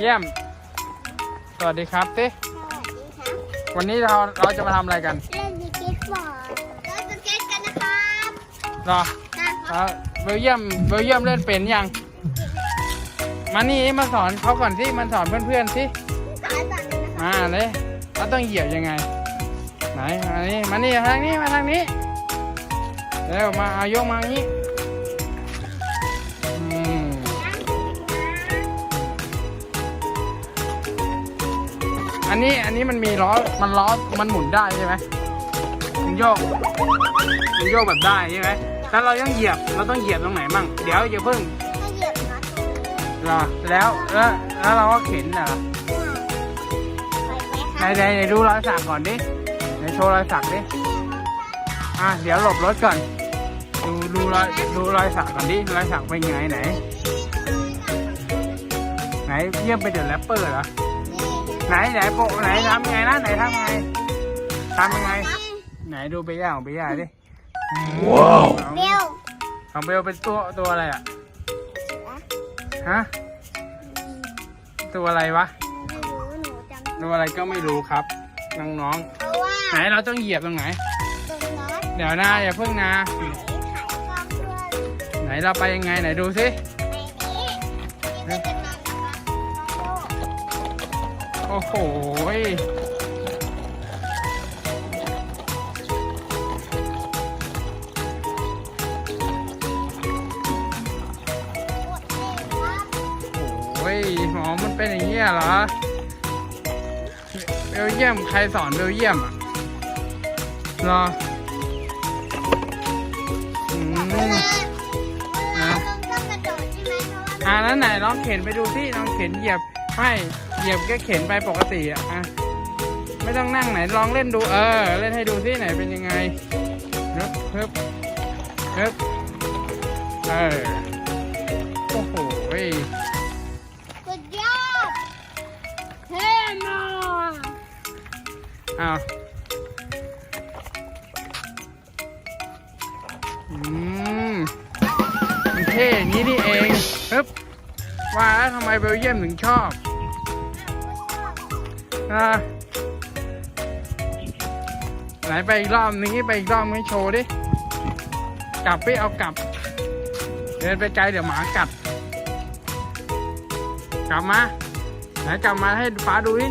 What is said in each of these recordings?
เยี่ยม สวัสดีครับติสวัสดีครับวันนี้เราเราจะมาทำอะไรกันเล่นสเก็ตบอร์ดเล่นสเก็ตกันนะครับรอนะครับเบลเยียมเบลเยียมเล่นเป็นยัง มานี่มาสอนเขาก่อนที่มันสอนเพื่อนๆสิ สายสั่นนะครับมาเลยเราต้องเหยียบยังไง ไหน มานี่ มานี่ทางนี้ มาทางนี้ เร็ว มาเอายกมาอย่างนี้ อันนี้อันนี้มันมีล้อ มันล้อ มันหมุนได้ใช่ไหมมันโยก มันโยกแบบได้ใช่ไหมแล้วเราต้องเหยียบ เราต้องเหยียบตรงไหนมั่ง เดี๋ยวอย่าเพิ่งให้เหยียบน็อตตรงนี้รอแล้วแล้วแล้วเราก็เข็นเหรอไปไหมไหนครับไหนไหนดูรอยสักก่อนดิ ไหนโชว์รอยสักดิ อะเดี๋ยวหลบรถก่อน ดูดูรอยดูรอยสักก่อนดิ รอยสักเป็นไงไหน ไหนเยี่ยมไปเดือดแรปเปอร์เหรอ ไหนไหนโปะไหนทำยังไงนะไหนทำยังไงทำยังไง ไหนดูไปย่าของไปย่าดิว้าวเบลของเบลเป็นตัวตัวอะไรอะฮะตัวอะไรวะไม่รู้หนูจำตัวอะไรก็ไม่รู้ครับน้องเพราะว่าๆไหนเราต้องเหยียบตรงไหนตรงน็อตเดี๋ยวนะอย่าเพิ่งนะไขไขกล้องด้วยไหนเราไปยังไงไหนดูสิ โอ้โหโอ้ยหมอมันเป็นอย่างนี้ยเหรอ เบลเยียมใครสอนเบลเยียมอะรออืมเวลาเวลาต้องกระโดดใช่ไหมเพราะว่าอ่านั้นไหนลองเข็นไปดูที่ลองเข็นเหยียบไม่ เหยียบก็เข็นไปปกติอะอะไม่ต้องนั่งไหนลองเล่นดูเออ เล่นให้ดูที่ไหนเป็นยังไงฮึบฮึบฮึบเออโอ้โหสุดยอดเท่มากอ้าวอืมมันเท่อย่างนี้นี่เองฮึบว่าแล้วทำไมเบลเยียมถึงชอบ อะไหนไปอีกรอบนึงไปอีกรอบไม่โชว์ดิ กลับไปเอากลับ เดินไปไกลเดี๋ยวหมากัด กลับมา ไหนกลับมาให้ฟ้าดูดิ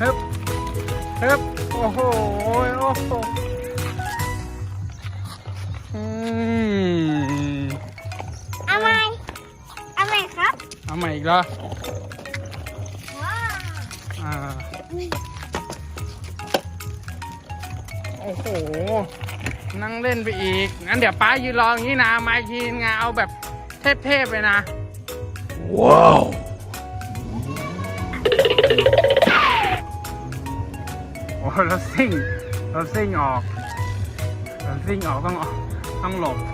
ฮึบฮึบฮึบโอ้โห โอ้โหอืมเอาไหมเอาไหมครับ เอาใหม่อีกเหรอว้าวอ่า โอ้โห นั่งเล่นไปอีก งั้นเดี๋ยวป้ายืนรออย่างนี้นะไมค์ทีนงาเอาแบบเทพๆไปนะ ว้าว รถซิ่งรถซิ่งออกรถซิ่งออกต้องออกต้องหลบครับ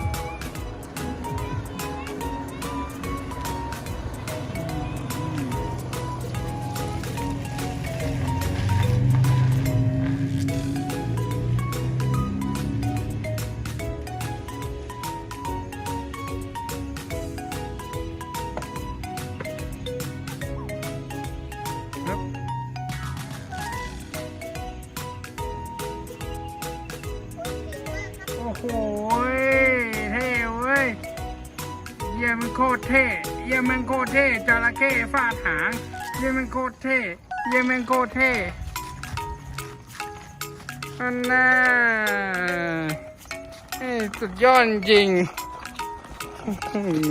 เยี่ยมันโคตรเท่ เยี่ยมันโคตรเท่จระเข้ฟาดหาง เยี่ยมันโคตรเท่ เยี่ยมันโคตรเท่อันน่าสุดยอดจริง